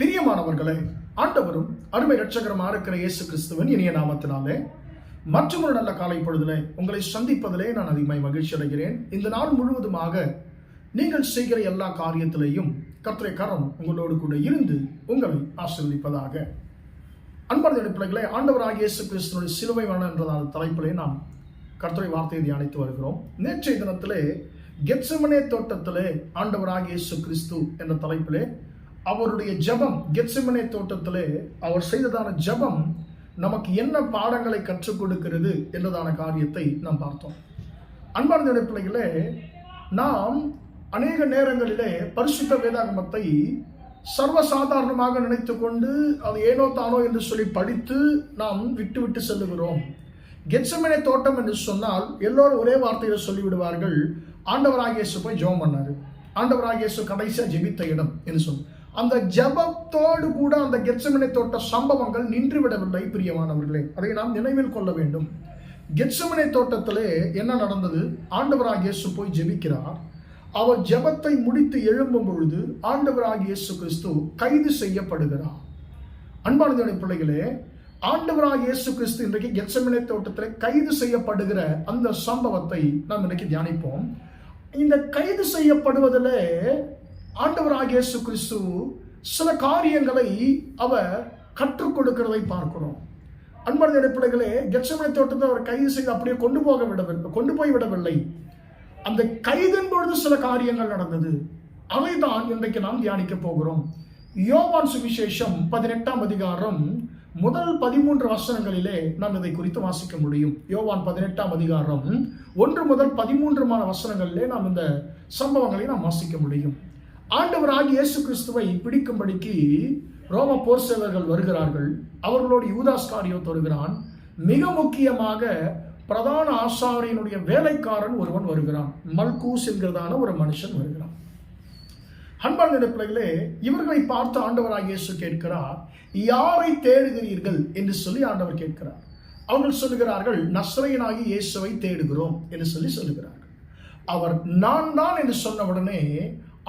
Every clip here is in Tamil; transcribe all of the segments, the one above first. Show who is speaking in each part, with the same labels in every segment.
Speaker 1: பிரியமானவர்களே ஆண்டவரும் அருமை ரட்சகரமாக இருக்கிற இயேசு கிறிஸ்துவின் இனிய நாமத்தினாலே மற்றும் ஒரு நல்ல காலை பொழுதிலே உங்களை சந்திப்பதிலே நான் அதிகமாய் மகிழ்ச்சி அடைகிறேன். இந்த நாள் முழுவதுமாக நீங்கள் செய்கிற எல்லா காரியத்திலேயும் கர்த்தரை கரம் உங்களோடு கூட இருந்து உங்களை ஆசிர்வதிப்பதாக. அன்பார்ந்த பிள்ளைகளை ஆண்டவராக இயேசு கிறிஸ்துவனுடைய சிலுவை மரணம் என்றதான தலைப்பிலே நாம் கர்த்தரை வார்த்தையை தியானித்து வருகிறோம். நேற்றைய தினத்திலே கெட்சமனே தோட்டத்திலே ஆண்டவராக இயேசு கிறிஸ்து என்ற தலைப்பிலே அவருடைய ஜெபம் கெட்சமனே தோட்டத்திலே அவர் செய்ததான ஜெபம் நமக்கு என்ன பாடங்களை கற்றுக் கொடுக்கிறது என்றதான காரியத்தை நாம் பார்த்தோம். அன்பார்ந்த பிள்ளைகளே நாம் அநேக நேரங்களிலே பரிசுத்த வேதாகமத்தை சர்வசாதாரணமாக நினைத்து கொண்டு அது ஏனோ தானோ என்று சொல்லி படித்து நாம் விட்டு விட்டு செல்லுகிறோம். கெட்சமனை தோட்டம் என்று சொன்னால் எல்லோரும் ஒரே வார்த்தையில் சொல்லிவிடுவார்கள் ஆண்டவராகியேசு போய் ஜெபம் பண்ணாரு. ஆண்டவராகியேசு கடைசியாக ஜெபித்த இடம் என்று சொன்னார் அந்த ஜெபத்தோடு கூட அந்த கெட்சமனை தோட்ட சம்பவங்கள் நின்று விடவில்லை பிரியமானவர்களே. அதை நாம் நினைவில் கொள்ள வேண்டும். கெட்சமனை தோட்டத்திலே என்ன நடந்தது? ஆண்டவராக இயேசு போய் ஜெபிக்கிறார். அவர் ஜெபத்தை முடித்து எழும்பும் பொழுது ஆண்டவராக இயேசு கிறிஸ்து கைது செய்யப்படுகிறார். அன்பானதோட பிள்ளைகளே ஆண்டவராக இயேசு கிறிஸ்து இன்றைக்கு கெட்சமினை தோட்டத்தில் கைது செய்யப்படுகிற அந்த சம்பவத்தை நாம் இன்னைக்கு தியானிப்போம். இந்த கைது செய்யப்படுவதில் ஆண்டவராக இயேசு கிறிஸ்து சில காரியங்களை அவர் கற்றுக் கொடுக்கிறதை பார்க்கிறோம். அன்பர் அடிப்படைகளே கெட்சமனை தோட்டத்தை அவர் கைது செய்து அப்படியே கொண்டு போக விடவில்லை கொண்டு போய் விடவில்லை. அந்த கைதின் பொழுது சில காரியங்கள் நடந்தது. அவை தான் இன்றைக்கு நாம் தியானிக்க போகிறோம். யோவான் சுவிசேஷம் பதினெட்டாம் அதிகாரம் முதல் பதிமூன்று வசனங்களிலே நாம் இதை குறித்து வாசிக்க முடியும். யோவான் பதினெட்டாம் அதிகாரம் ஒன்று முதல் பதிமூன்றுமான வசனங்களிலே நாம் இந்த சம்பவங்களை நாம் வாசிக்க முடியும். ஆண்டவராகி இயேசு கிறிஸ்துவை பிடிக்கும்படிக்கு ரோம போர் சேவர்கள் வருகிறார்கள். அவர்களோடு யூதாஸ் காரியோ வருகிறான். மிக முக்கியமாக பிரதான ஆசாரியனுடைய வேலைக்காரன் ஒருவன் வருகிறான். மல்கூஸ் என்கிறதான ஒரு மனுஷன் வருகிறான். அன்பார்ந்த பிள்ளைகளே இவர்களை பார்த்து ஆண்டவராக இயேசு கேட்கிறார் யாரை தேடுகிறீர்கள்? என்று சொல்லி ஆண்டவர் கேட்கிறார். அவர்கள் சொல்லுகிறார்கள் நஸ்ரையனாகி இயேசுவை தேடுகிறோம் என்று சொல்லி சொல்லுகிறார்கள். அவர் நான் தான் என்று சொன்ன உடனே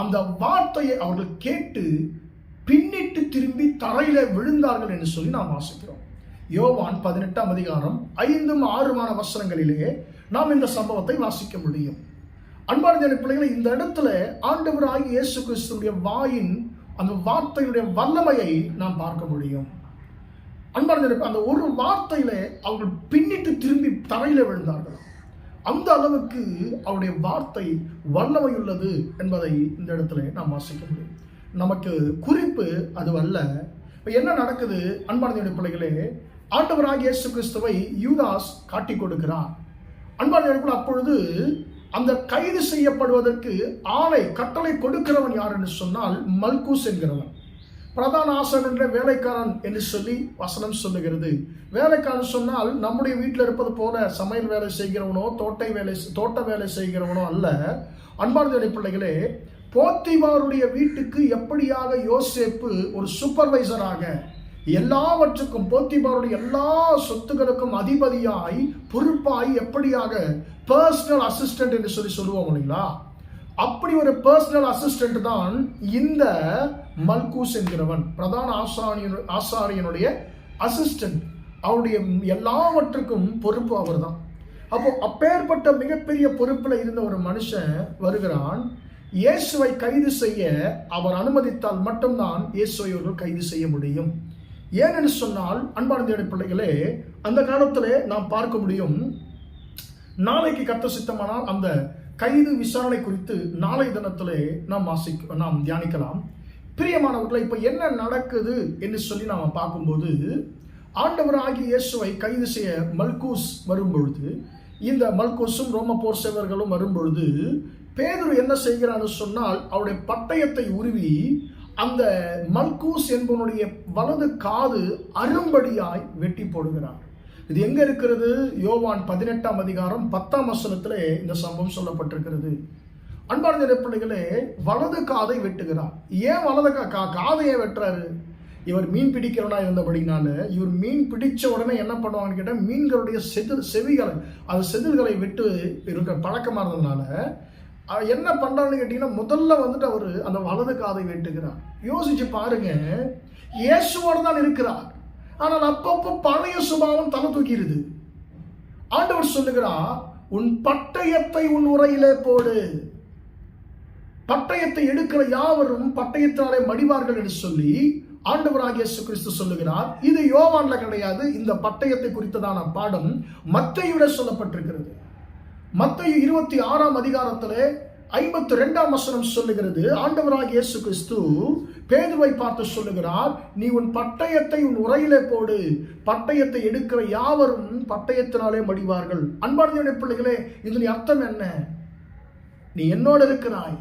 Speaker 1: அந்த வார்த்தையை அவர்கள் கேட்டு பின்னிட்டு திரும்பி தரையில விழுந்தார்கள் என்று சொல்லி நாம் வாசிக்கிறோம். யோவான் பதினெட்டாம் அதிகாரம் ஐந்தும் ஆறுமான வசனங்களிலே நாம் இந்த சம்பவத்தை வாசிக்க முடியும். அன்பார்ந்த பிள்ளைகளை இந்த இடத்துல ஆண்டவராகி இயேசு கிறிஸ்துடைய வாயின் அந்த வார்த்தையுடைய வல்லமையை நாம் பார்க்க முடியும். அன்பார்ந்த அந்த ஒரு வார்த்தையில அவர்கள் பின்னிட்டு திரும்பி தரையில விழுந்தார்கள். அந்த அளவுக்கு அவருடைய வார்த்தை வல்லமையுள்ளது என்பதை இந்த இடத்துல நாம் வாசிக்க முடியும். நமக்கு குறிப்பு அது அல்ல இப்போ என்ன நடக்குது? அன்பானதியுடைய பிள்ளைகளே ஆண்டவராக இயேசு கிறிஸ்துவை யூதாஸ் காட்டி கொடுக்கிறார். அன்பானதியுடைய அப்பொழுது அந்த கைது செய்யப்படுவதற்கு ஆணை கட்டளை கொடுக்கிறவன் யார் என்று சொன்னால் மல்கூஸ் என்கிறவன். பிரதான ஆசிரியர் வேலைக்காரன் என்று சொல்லி வசனம் சொல்லுகிறது. வேலைக்காரன் சொன்னால் நம்முடைய வீட்டில் இருப்பது போல சமையல் வேலை செய்கிறவனோ தோட்டை வேலை தோட்ட வேலை செய்கிறவனோ அல்ல. அன்பார்ந்த பிள்ளைகளே போத்திமாருடைய வீட்டுக்கு எப்படியாக யோசேப்பு ஒரு சூப்பர்வைசராக எல்லாவற்றுக்கும் போத்திபாருடைய எல்லா சொத்துக்களுக்கும் அதிபதியாய் பொறுப்பாய் எப்படியாக பர்சனல் அசிஸ்டன்ட் என்று சொல்லி சொல்லுவோம் இல்லைங்களா? அப்படி ஒரு பர்சனல் அசிஸ்டன்ட் தான் இந்த மல்கூஸ் என்கிறவன் பிரதான ஆசாரிய ஆசாரியனுடைய அசிஸ்டன்ட் அவருடைய எல்லாவற்றுக்கும் பொறுப்பு அவர் தான் அப்போ அப்பேற்பட்ட மிகப்பெரிய பொறுப்பில் இருந்த ஒரு மனுஷன் வருகிறான். இயேசுவை கைது செய்ய அவர் அனுமதித்தால் மட்டும்தான் இயேசுவை அவர்கள் கைது செய்ய முடியும். ஏனென்று சொன்னால் அன்பார்ந்த பிள்ளைகளே அந்த காலத்தில் நாம் பார்க்க முடியும் நாளைக்கு கத்த சித்தமானால் அந்த கைது விசாரணை குறித்து நாளை தினத்திலே நாம் வாசிக்க நாம் தியானிக்கலாம். பிரியமானவர்களை இப்போ என்ன நடக்குது என்று சொல்லி நாம் பார்க்கும்போது ஆண்டவர் ஆகிய இயேசுவை கைது செய்ய மல்கூஸ் வரும்பொழுது இந்த மல்கூஸும் ரோம போர் சேவர்களும் வரும்பொழுது பேதுரு என்ன செய்கிறான்னு சொன்னால் அவருடைய பட்டயத்தை உருவி அந்த மல்கூஸ் என்பவனுடைய வலது காது அரும்படியாய் வெட்டி போடுகிறார். இது எங்க இருக்கிறது? யோவான் பதினெட்டாம் அதிகாரம் பத்தாம் வசனத்திலே இந்த சம்பவம் சொல்லப்பட்டிருக்கிறது. அன்பான பிள்ளைகளே வலது காதை வெட்டுகிறார். ஏன் வலது கா காதை வெட்டுறாரு? இவர் மீன் பிடிக்கிறவனா இருந்தபடினால இவர் மீன் பிடிச்ச உடனே என்ன பண்ணுவாங்கன்னு கேட்டால் மீன்களுடைய செதில் செவிகளை அது செதில்களை விட்டு இருக்கிற பழக்கமாக இருந்ததுனால என்ன பண்ணுறான்னு கேட்டிங்கன்னா முதல்ல வந்துட்டு அவர் அந்த வலது காதை வெட்டுகிறார். யோசிச்சு பாருங்க இயேசுவோடு தான் இருக்கிறார். ஆனால் அப்பப்போ பழைய சுபாவம் தலை தூக்கிடுது. ஆண்டவர் சொல்லுகிறார் உன் பட்டயத்தை உன் உரையிலே போடு. பட்டயத்தை எடுக்கிற யாவரும் பட்டயத்தினாலே மடிவார்கள் என்று சொல்லி ஆண்டவராகிய இயேசு கிறிஸ்து சொல்லுகிறார். இது யோவான்ல கிடையாது. இந்த பட்டயத்தை குறித்ததான பாடம் மத்தையுட சொல்லப்பட்டிருக்கிறது. மத்தையு இருபத்தி ஆறாம் அதிகாரத்திலே ஐம்பத்தி ரெண்டாம் வசனம் சொல்லுகிறது. ஆண்டவராக இயேசு கிறிஸ்து பேதுவை பார்த்து சொல்லுகிறார் நீ உன் பட்டயத்தை உன் உரையிலே போடு. பட்டயத்தை எடுக்கிற யாவரும் பட்டயத்தினாலே மடிவார்கள். அன்பார்ந்த பிள்ளைகளே இதில் அர்த்தம் என்ன? நீ என்னோடு இருக்கிறாய்.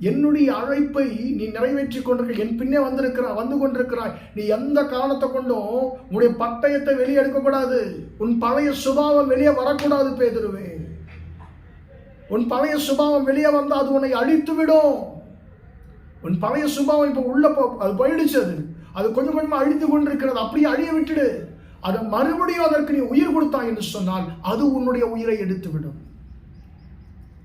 Speaker 1: என்னுடைய அழைப்பை நீ நிறைவேற்றி கொண்டிருக்க என் பின்னே வந்திருக்கிறாய் வந்து கொண்டிருக்கிறாய். நீ எந்த காரணத்தை கொண்டும் உன்னுடைய பட்டயத்தை வெளியே எடுக்கக்கூடாது. உன் பழைய சுபாவம் வெளியே வரக்கூடாது பேதுருவே. உன் பழைய சுபாவம் வெளியே வந்தால் அது உன்னை அழித்து விடும் உன் பழைய சுபாவம் இப்போ உள்ள போ அது போயிடுச்சு அது. அது கொஞ்சம் கொஞ்சமாக அழித்து கொண்டிருக்கிறது. அப்படியே அழிய விட்டுடு. அது மறுபடியும் அதற்கு நீ உயிர் கொடுத்தாய் என்று சொன்னால் அது உன்னுடைய உயிரை எடுத்து விடும்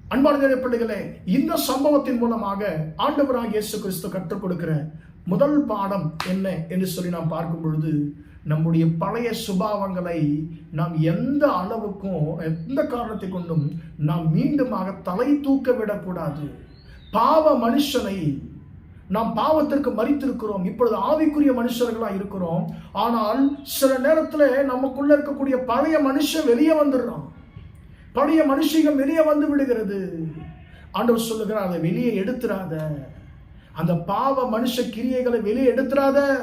Speaker 1: அன்பான பிள்ளைகளே இந்த சம்பவத்தின் மூலமாக ஆண்டவராக இயேசு கிறிஸ்து கற்றுக் கொடுக்கிற முதல் பாடம் என்ன என்று சொல்லி நாம் பார்க்கும் பொழுது நம்முடைய பழைய சுபாவங்களை நாம் எந்த அளவுக்கும் எந்த காரணத்தை கொண்டும் நாம் மீண்டுமாக தலை தூக்க விடக்கூடாது. பாவ மனுஷனை நாம் பாவத்திற்கு மறித்திருக்கிறோம். இப்பொழுது ஆவிக்குரிய மனுஷர்களாக இருக்கிறோம். ஆனால் சில நேரத்தில் நமக்குள்ள இருக்கக்கூடிய பழைய மனுஷன் வெளியே வந்துடுறான். பழைய மனுஷிகம் வெளியே வந்து விடுகிறது. ஆண்டவர் சொல்லுகிறார் அதை வெளியே எடுத்துறாத. அந்த பாவ மனுஷ கிரியைகளை வெளியே எடுத்துறாத.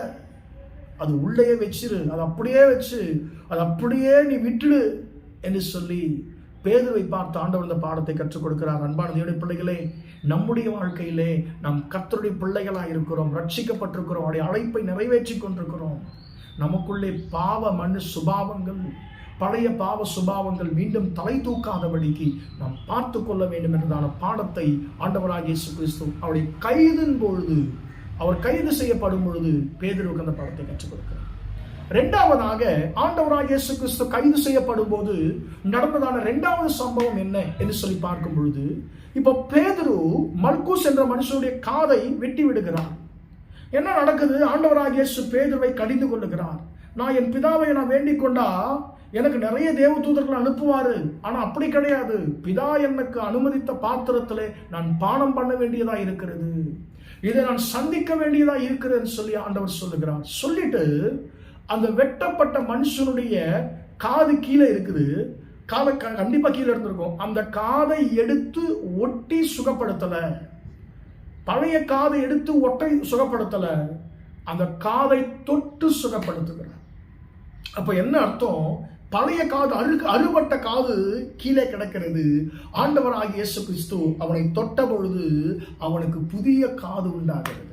Speaker 1: அது உள்ளே வச்சிரு அது அப்படியே வச்சு அது அப்படியே நீ விட்டுடு என்று சொல்லி பேதுவை பார்த்து ஆண்டவர் இந்த பாடத்தை கற்றுக் கொடுக்கிறார். அன்பான தேவடைய பிள்ளைகளே நம்முடைய வாழ்க்கையிலே நாம் கத்தருடைய பிள்ளைகளாக இருக்கிறோம் ரட்சிக்கப்பட்டிருக்கிறோம் அவருடைய அழைப்பை நிறைவேற்றி கொண்டிருக்கிறோம். நமக்குள்ளே பாவ மனு சுபாவங்கள் பழைய பாவ சுபாவங்கள் மீண்டும் தலை தூக்காதபடிக்கு நாம் பார்த்து கொள்ள வேண்டும் என்றதான பாடத்தை ஆண்டவராக இயேசு கிறிஸ்து அவருடைய கைதின் பொழுது அவர் கைது செய்யப்படும் பொழுது பேதருக்கு அந்த பாடத்தை கற்றுக் கொடுக்கிறார். ரெண்டாவதாக ஆண்டவராக இயேசு கிறிஸ்து கைது செய்யப்படும் போது நடந்ததான ரெண்டாவது சம்பவம் என்ன என்று சொல்லி பார்க்கும் பொழுது இப்போ பேதுரு மல்கூஸ் என்ற மனுஷனுடைய காதை வெட்டி விடுகிறார். என்ன நடக்குது? ஆண்டவராக இயேசு பேதுருவை கடிந்து கொள்ளுகிறார் நான் என் பிதாவை நான் வேண்டிக் கொண்டா எனக்கு நிறைய தேவதூதர்கள் அனுப்புவாரு. ஆனா அப்படி கிடையாது. பிதா எனக்கு அனுமதித்த பாத்திரத்திலே நான் பானம் பண்ண வேண்டியதா இருக்கிறது. இதை நான் சந்திக்க வேண்டியதா இருக்கிறதுன்னு சொல்லி ஆண்டவர் சொல்லுகிறார். சொல்லிட்டு அந்த வெட்டப்பட்ட மனுஷனுடைய காது கீழே இருக்குது. காதை கண்டிப்பா கீழே இருந்திருக்கும். அந்த காதை எடுத்து ஒட்டி சுகப்படுத்தல. பழைய காதை எடுத்து ஒட்டை சுகப்படுத்தல. அந்த காதை தொட்டு சுகப்படுத்துகிறார். அப்ப என்ன அர்த்தம்? பழைய காது அழு அறுபட்ட காது கீழே கிடக்கிறது. ஆண்டவர் இயேசு கிறிஸ்து அவனை தொட்ட பொழுது அவனுக்கு புதிய காது உண்டாகிறது.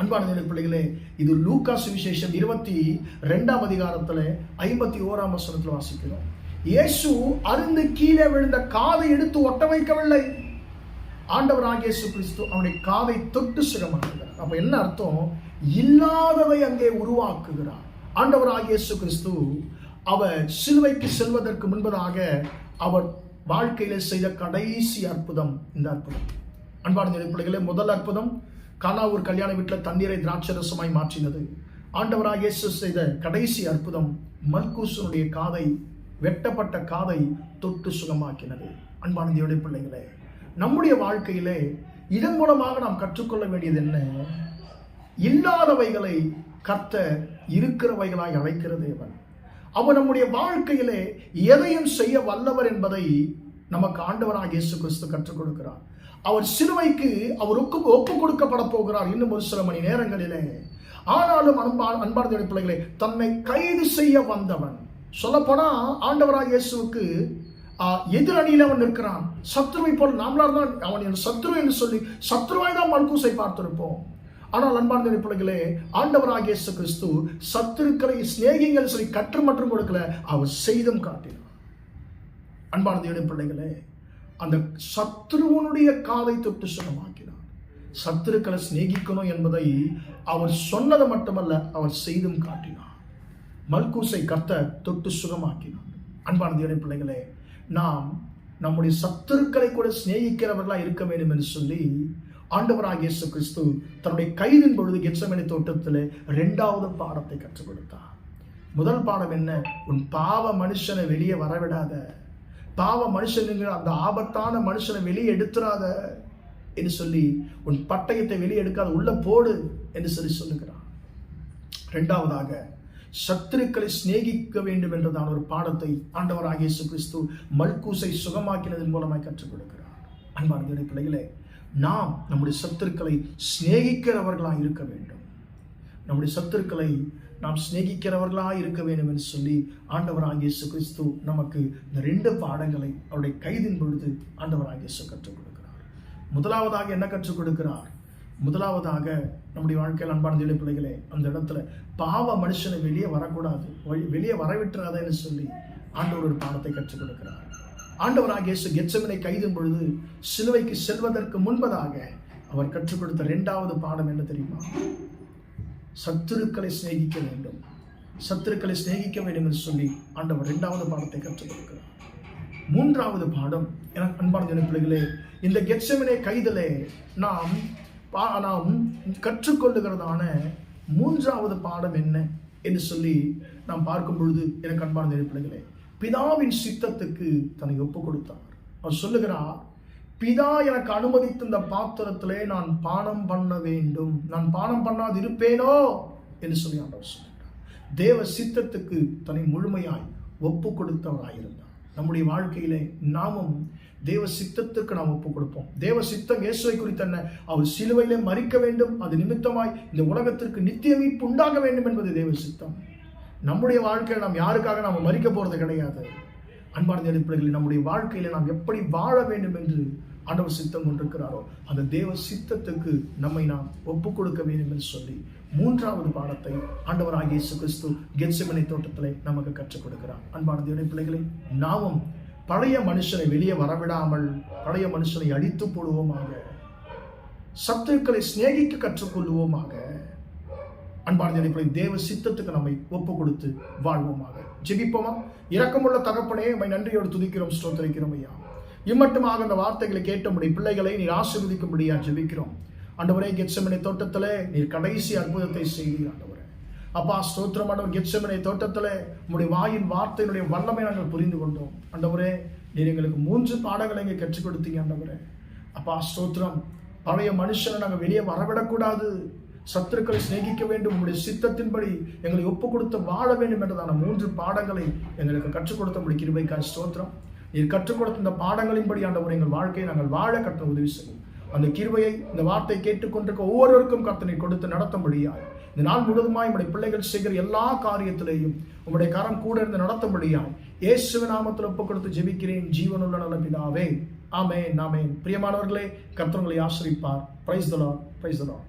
Speaker 1: அன்பான பிள்ளைகளே இது லூக்கா சுவிசேஷம் இருபத்தி ரெண்டாம் அதிகாரத்தில் ஐம்பத்தி ஓராம் வசனத்தில் வாசிக்கிறோம். இயேசு அருந்து கீழே விழுந்த காதை எடுத்து ஒட்ட வைக்கவில்லை. ஆண்டவர் இயேசு கிறிஸ்து அவனுடைய காதை தொட்டு சுகமாக்குகிறார். அப்ப என்ன அர்த்தம்? இல்லாதவை அங்கே உருவாக்குகிறார். ஆண்டவர் இயேசு கிறிஸ்து அவர் சிலுவைக்கு செல்வதற்கு முன்பதாக அவர் வாழ்க்கையில் செய்த கடைசி அற்புதம் இந்த அற்புதம். அன்பான பிள்ளைகளே முதல் அற்புதம் கானாவூர் கல்யாண வீட்டில் தண்ணீரை திராட்சரசமாய் மாற்றினது. ஆண்டவராக இயேசு செய்த கடைசி அற்புதம் மல்கூசனுடைய காதை வெட்டப்பட்ட காதை தொட்டு சுகமாக்கினது. அன்பானந்தியுடைய பிள்ளைகளே நம்முடைய வாழ்க்கையிலே இதன் மூலமாக நாம் கற்றுக்கொள்ள வேண்டியது என்ன? இல்லாதவைகளை கத்த இருக்கிறவைகளாய் அழைக்கிற தேவன். அவர் நம்முடைய வாழ்க்கையிலே எதையும் செய்ய வல்லவர் என்பதை நமக்கு ஆண்டவராக இயேசு கிறிஸ்து கற்றுக் கொடுக்கிறார். அவர் சிலுவைக்கு அவர் ஒப்பு ஒப்பு கொடுக்கப்பட போகிறார் இன்னும் ஒரு சில மணி நேரங்களிலே. ஆனாலும் அன்பா அன்பார்ந்த பிள்ளைகளை தன்னை கைது செய்ய வந்தவன். சொல்லப்போனா ஆண்டவராக இயேசுவுக்கு எதிரணியில் அவன் நிற்கிறான். சத்ருவை போல் நாமளால் தான் அவன் என் சத்ரு என்று சொல்லி சத்ருவாய் தான் மல்கூசை பார்த்திருப்போம். ஆனால் அன்பார்ந்த பிள்ளைகளே ஆண்டவராக இயேசு கிறிஸ்து சத்துருக்களை சிநேகிங்கள் சொல்லி கற்று மற்றும் கொடுக்கல அவர் செய்தும் காட்டினார். அன்பான தேவடைய பிள்ளைகளே அந்த சத்ருவனுடைய காதை தொட்டு சுகமாக்கினார். சத்துருக்களை சிநேகிக்கணும் என்பதை அவர் சொன்னது மட்டுமல்ல அவர் செய்தும் காட்டினார். மல்கூசை கத்த தொட்டு சுகமாக்கினார். அன்பான தேவடைய பிள்ளைகளே நாம் நம்முடைய சத்துருக்களை கூட சிநேகிக்கிறவர்களாக இருக்க வேண்டும் என்று சொல்லி ஆண்டவராக இயேசு கிறிஸ்து தன்னுடைய கைதின் பொழுது கெச்சமணி தோட்டத்தில் ரெண்டாவது பாடத்தை கற்றுக் கொடுத்தார் முதல் பாடம் என்ன? உன் பாவ மனுஷனை வெளியே வரவிடாத. பாவ மனுஷன் அந்த ஆபத்தான மனுஷனை வெளியே எடுத்துடாத என்று சொல்லி உன் பட்டயத்தை வெளியே எடுக்காத உள்ள போடு என்று சொல்லி சொல்லுகிறான் ரெண்டாவதாக சத்துருக்களை சிநேகிக்க வேண்டும் என்றதான ஒரு பாடத்தை ஆண்டவராக இயேசு கிறிஸ்து மல்கூசை சுகமாக்கினதன் மூலமாக கற்றுக் கொடுக்கிறார் அன்பான பிள்ளைகளே நாம் நம்முடைய சத்துருக்களை சிநேகிக்கிறவர்களாக இருக்க வேண்டும். நம்முடைய சத்துருக்களை நாம் சிநேகிக்கிறவர்களாக இருக்க வேண்டும் என்று சொல்லி ஆண்டவராக இயேசு கிறிஸ்து நமக்கு இந்த ரெண்டு பாடங்களை அவருடைய கைதின் பொழுது ஆண்டவராக இயேசு கற்றுக் கொடுக்கிறார். முதலாவதாக என்ன கற்றுக் கொடுக்கிறார்? முதலாவதாக நம்முடைய வாழ்க்கையில் அன்பான தேவ பிள்ளைகளே அந்த இடத்துல பாவ மனுஷனை வெளியே வரக்கூடாது. வழி- வெளியே வரவிட்டுறாதேன்னு சொல்லி ஆண்டவர் ஒரு பாடத்தை கற்றுக் கொடுக்கிறார். ஆண்டவராக இயேசு கெச்சமனை கைதும் பொழுது சிலுவைக்கு செல்வதற்கு முன்பதாக அவர் கற்றுக் கொடுத்த இரண்டாவது பாடம் என்ன தெரியுமா? சத்துருக்களை சிநேகிக்க வேண்டும். சத்துருக்களை சிநேகிக்க வேண்டும் என்று சொல்லி ஆண்டவர் இரண்டாவது பாடத்தை கற்றுக் கொடுக்கிறார். மூன்றாவது பாடம் எனக்கு அன்பான தேவ பிள்ளைகளே இந்த கெச்சமனை கைதிலே நாம் பா- நாம் கற்றுக்கொள்ளுகிறதான மூன்றாவது பாடம் என்ன? என்று சொல்லி நாம் பார்க்கும் பொழுது எனக்கு அன்பான தேவ பிள்ளைகளே பிதாவின் சித்தத்துக்கு தன்னை ஒப்பு கொடுத்தார் அவர் சொல்லுகிறார் பிதா எனக்கு அனுமதித்த இந்த பாத்திரத்திலே நான் பானம் பண்ண வேண்டும். நான் பானம் பண்ணாது இருப்பேனோ என்று சொல்லி ஆண்டவர் சொல்லிட்டார் தேவ சித்தத்துக்கு தன்னை முழுமையாய் ஒப்பு கொடுத்தவராயிருந்தார் நம்முடைய வாழ்க்கையிலே நாமும் தேவ சித்தத்துக்கு நாம் ஒப்பு கொடுப்போம் தேவ சித்தம் இயேசுவை குறித்த என்ன? அவர் சிலுவையிலே மறிக்க வேண்டும். அது நிமித்தமாய் இந்த உலகத்திற்கு நித்திய மீட்பு உண்டாக வேண்டும் என்பது தேவ சித்தம். நம்முடைய வாழ்க்கையில் நாம் யாருக்காக நாம் மறிக்க போகிறது கிடையாது? அன்பார்ந்த தேவ நம்முடைய வாழ்க்கையில் நாம் எப்படி வாழ வேண்டும் என்று ஆண்டவர் சித்தம் கொண்டிருக்கிறாரோ அந்த தேவ சித்தத்துக்கு நம்மை நாம் ஒப்பு கொடுக்க வேண்டும் என்று சொல்லி மூன்றாவது பாடத்தை ஆண்டவராகிய இயேசு கிறிஸ்து கெத்செமனை தோட்டத்திலே நமக்கு கற்றுக் கொடுக்கிறார். அன்பான தேவ நாமும் பழைய மனுஷனை வெளியே வரவிடாமல் பழைய மனுஷனை அழித்து போடுவோமாக சத்துக்களை சிநேகிக்க கற்றுக்கொள்வோமாக அன்பான ஜனிப்பை தேவ சித்தத்துக்கு நம்மை ஒப்பு கொடுத்து வாழ்வோமாக. ஜெபிப்போமா? இரக்கமுள்ள தகப்பனே உம்மை நன்றியோடு துதிக்கிறோம் ஸ்தோத்தரிக்கிறோம் ஐயா. இம்மட்டுமாக அந்த வார்த்தைகளை கேட்டபடி பிள்ளைகளை நீர் ஆசீர்வதிக்கும்படியா ஜெபிக்கிறோம். ஆண்டவரே கெச்சமனை தோட்டத்தில் நீர் கடைசி அற்புதத்தை செய்தீர் ஆண்டவரே. அப்பா ஸ்தோத்திரமானவர் கெச்சமனை கெட்சமனை உங்களுடைய வாயின் வார்த்தையினுடைய வல்லமை நாங்கள் புரிந்து கொண்டோம். ஆண்டவரே நீர் எங்களுக்கு மூன்று பாடங்களை இங்கே கற்றுக் கொடுத்தீங்க ஆண்டவரே. அப்பா ஸ்தோத்திரம். பழைய மனுஷனை நாங்கள் வெளியே வரவிடக்கூடாது. சத்துருக்களை சிநேகிக்க வேண்டும். உங்களுடைய சித்தத்தின்படி எங்களை ஒப்பு கொடுத்து வாழ வேண்டும் என்றதான மூன்று பாடங்களை எங்களுக்கு கற்றுக் கொடுத்தபடி கிருபைக்காய் ஸ்தோத்திரம். நீர் கற்றுக் கொடுத்த இந்த பாடங்களின்படி ஆண்டவர் எங்கள் வாழ்க்கையை நாங்கள் வாழ கற்ற உதவி செய்யும். அந்த கிருபையை இந்த வார்த்தை கேட்டுக்கொண்டிருக்க ஒவ்வொருவருக்கும் கர்த்தனை கொடுத்து நடத்தும்படியாய் இந்த நாள் முழுவதுமாய் உங்களுடைய பிள்ளைகள் செய்கிற எல்லா காரியத்திலேயும் உங்களுடைய கரம் கூட இருந்து நடத்தும்படியாய் இயேசுவின் நாமத்தில் ஒப்பு கொடுத்து ஜெபிக்கிறேன். ஜீவனுள்ள நல்ல ஆமே நாமே பிரியமானவர்களே கர்த்தர்களை ஆசிரிப்பார். பிரைஸ் தலா பிரைஸ் தலா